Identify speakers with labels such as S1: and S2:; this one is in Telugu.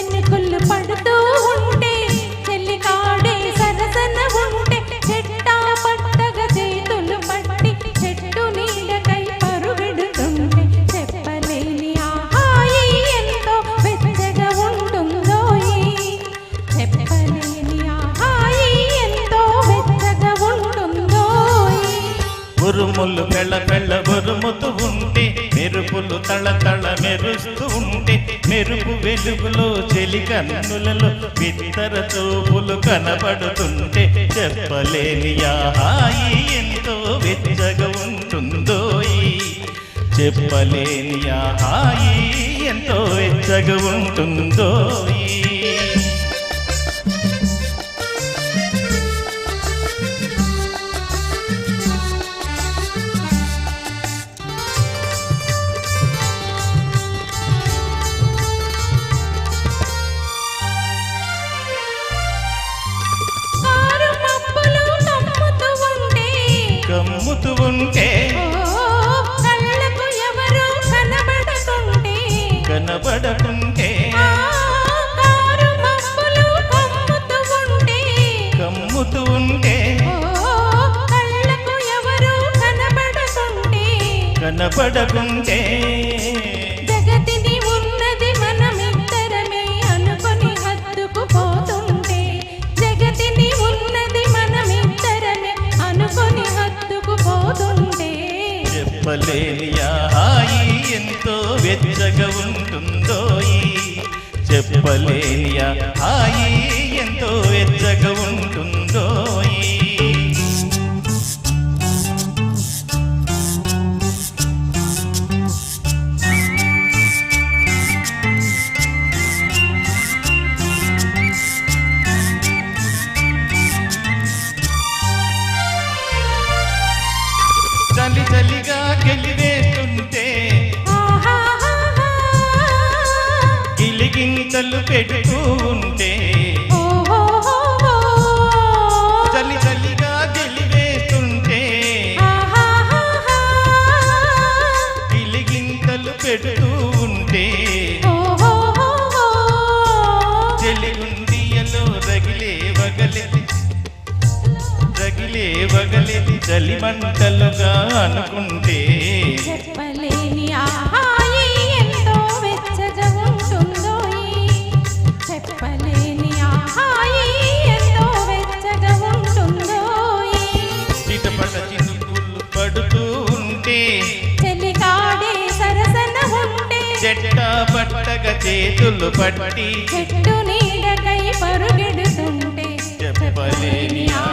S1: చినుకులు పడుతూ ఉంటే
S2: ఉరుములు పెళ్ళ పెళ్ళ ఉరుముతూ ఉంటే మెరుపులు తళ తళ మెరుస్తూ ఉంటే మెరుపు వెలుగులో చెలి కన్నులలో బిత్తర చూపులు కనబడుతుంటే చెప్పలేని ఆ హాయి ఎంతో వెచ్చగా ఉంటుందోయి. చెప్పలేని ఆ హాయి ఎంతో వెచ్చగా ఉంటుందోయి.
S1: కనబడకుంటే కమ్ముతూ ఉంటే.
S2: ఉంటే.
S1: కనబడకుంటే. జగతిని ఉన్నది మనమిద్దరమే అనుకొని హద్దుకు పోతుంటే. జగతిని ఉన్నది మనమిద్దరమే అనుకొని హద్దుకు పోతుంటే.
S2: చెప్పలేని హాయి ఎంతో వెచ్చగా ఉంటుందో ఈ చెప్పలేని హాయి ఎంతో వెచ్చగా ఉంటుందో చలి చలిగా
S1: గెలివే
S2: గిలిగింతలు పెడుతూ ఉంటే చలి చలిగా
S1: తెలివేస్తుంటే
S2: పిలిగింతలు పెడుతూ ఉంటే
S1: ఓహోహోహో.
S2: రగిలే వగలే రగిలే వగలే చలి మంటలుగా అనుకుంటే
S1: చెప్పలేని ఆహా చెప్పలేని హాయి ఎంతో వెచ్చగా ఉంటుందోయి.
S2: చిటపట చినుకులు పడుతూ ఉంటే
S1: చెలికాడే సరసన ఉంటే
S2: చెట్ట పట్టగా చేతులు పట్టి
S1: చెట్టు నీడకై పరుగెడుతుంటే
S2: చెప్పలేని
S1: ఆ